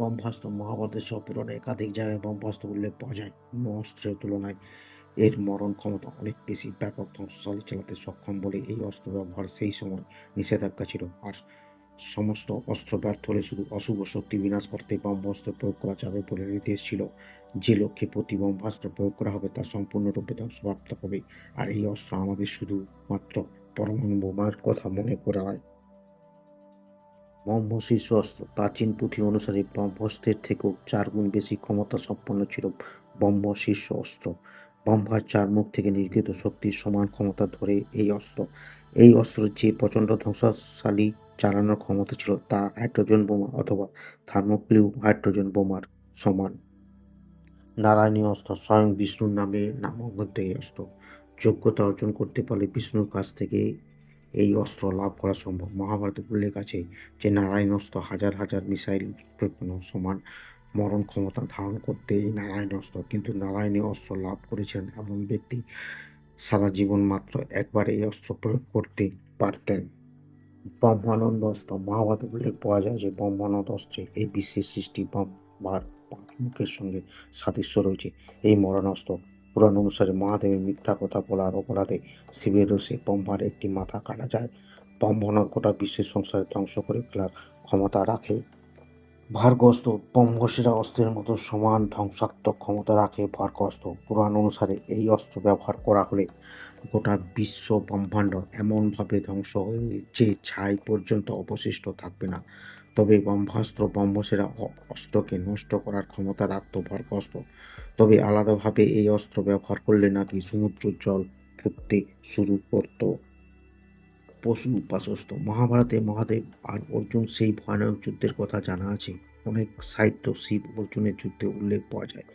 ব্রহ্মাস্ত্র মহাভারতের সব একাধিক জায়গায় ব্রহ্মাস্ত্র উল্লেখ পাওয়া যায় অন্য অস্ত্রের তুলনায় এর মরণ ক্ষমতা অনেক বেশি। ব্যাপক ধ্বংসশালী চালাতে সক্ষম বলে এই অস্ত্র ব্যবহার সেই সময় নিষেধাজ্ঞা ছিল। আর সমস্ত অস্ত্র ব্যর্থ হলে শুধু অশুভ শক্তি বিনাশ করতে ব্রহ্মাস্ত্র প্রয়োগ করা যাবে বলে নির্দেশ ছিল। যে লক্ষ্যে প্রতি ব্রহ্মাস্ত্র প্রয়োগ করা হবে তা সম্পূর্ণরূপে ধ্বংসপ্রাপ্ত হবে। আর এই অস্ত্র আমাদের শুধুমাত্র পরমাণু বোমার কথা মনে করায়। ব্রহ্ম শীর্ষ অস্ত্র প্রাচীন পুঁথি অনুসারে ব্রহ্মস্ত্রের থেকেও চার গুণ বেশি ক্ষমতা সম্পন্ন ছিল ব্রহ্ম শীর্ষ অস্ত্র ব্রহ্মার চার মুখ থেকে নির্গত শক্তির সমান ক্ষমতা ধরে এই অস্ত্র। এই অস্ত্র যে প্রচণ্ড ধ্বংসশালী চালানোর ক্ষমতা ছিল তা হাইড্রোজেন বোমা অথবা থার্মোক্লিউ হাইড্রোজেন বোমার সমান। নারায়ণী অস্ত্র স্বয়ং বিষ্ণুর নামে এই অস্ত্র। যোগ্যতা অর্জন করতে পারলে বিষ্ণুর কাছ থেকে এই অস্ত্র লাভ করা সম্ভব। মহাভারতে উল্লেখ আছে যে নারায়ণ অস্ত্র হাজার হাজার মিসাইল সমান মরণ ক্ষমতা ধারণ করতে এই নারায়ণ অস্ত্র কিন্তু নারায়ণী অস্ত্র লাভ করেছেন এমন ব্যক্তি সারা জীবন মাত্র একবার এই অস্ত্র প্রয়োগ করতে পারতেন। ব্রহ্মানন্দ অস্ত্র মহাভারতে উল্লেখ পাওয়া যায় যে, ব্রহ্মানন্দ অস্ত্রে এই বিশ্বের সৃষ্টি পাঁচ মুখের সঙ্গে সাদৃশ্য রয়েছে। এই মরণাস্ত্র পুরাণ অনুসারে মহাদেবের মিথ্যা কথা বলার অপরাধে শিবের রসে ব্রহ্মার একটি মাথা কাটা যায়। ব্রহ্মনাথ গোটা বিশ্বের সংসারে ধ্বংস করে ফেলার ক্ষমতা রাখে। ভার্গস্ত ব্রহ্মশিরা অস্ত্রের মতো সমান ধ্বংসাত্মক ক্ষমতা রাখে। ভার্গস্ত পুরাণ অনুসারে এই অস্ত্র ব্যবহার করা হলে গোটা বিশ্ব ব্রহ্মাণ্ড এমনভাবে ধ্বংস হয়ে যে ছাই পর্যন্ত অবশিষ্ট থাকবে না। তবে ব্রহ্মাস্ত্র, ব্রহ্মসেরা অস্ত্রকে নষ্ট করার ক্ষমতা রাখত ভার্গস্ত তবে আলাদাভাবে এই অস্ত্র ব্যবহার করলে নাকি সমুদ্র জল ফুটতে শুরু করত। পশু উপাসস্ত মহাভারতে মহাদেব আর অর্জুন সেই ভয়ানক যুদ্ধের কথা জানা আছে। অনেক সাহিত্য শিব অর্জুনের যুদ্ধে উল্লেখ পাওয়া যায়।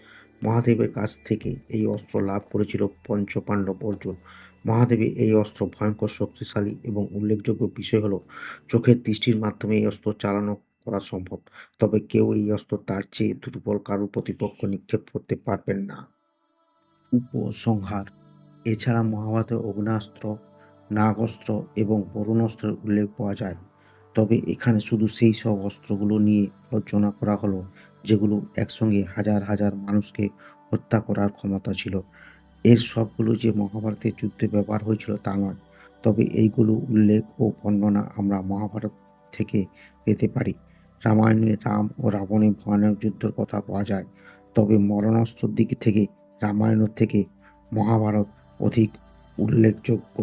মহাদেবের কাছ থেকে এই অস্ত্র লাভ করেছিল পঞ্চপাণ্ডব অর্জুন। মহাদেবের এই অস্ত্র ভয়ঙ্কর, শক্তিশালী এবং উল্লেখযোগ্য বিষয় হলো, চোখের দৃষ্টির মাধ্যমে এই অস্ত্র চালানো করা সম্ভব। তবে কেউ এই অস্ত্র তার চেয়ে দুর্বল কারুর প্রতিপক্ষ নিক্ষেপ করতে পারবেন না। উপসংহার, এছাড়া মহাভারতে অগ্নাস্ত্র নাগস্ত্র এবং বরুণাস্ত্রের উল্লেখ পাওয়া যায়। তবে এখানে শুধু সেই সব অস্ত্রগুলো নিয়ে আলোচনা করা হলো, যেগুলো একসঙ্গে হাজার হাজার মানুষকে হত্যা করার ক্ষমতা ছিল। এর সবগুলো যে মহাভারতের যুদ্ধে ব্যবহার হয়েছিল তা নয়। তবে এইগুলো উল্লেখ ও বর্ণনা আমরা মহাভারত থেকে পেতে পারি। রামায়ণে রাম ও রাবণের ভয়ানক যুদ্ধের কথা পাওয়া যায়। তবে মরণাস্ত্রের দিক থেকে, রামায়ণের থেকে মহাভারত অধিক উল্লেখযোগ্য।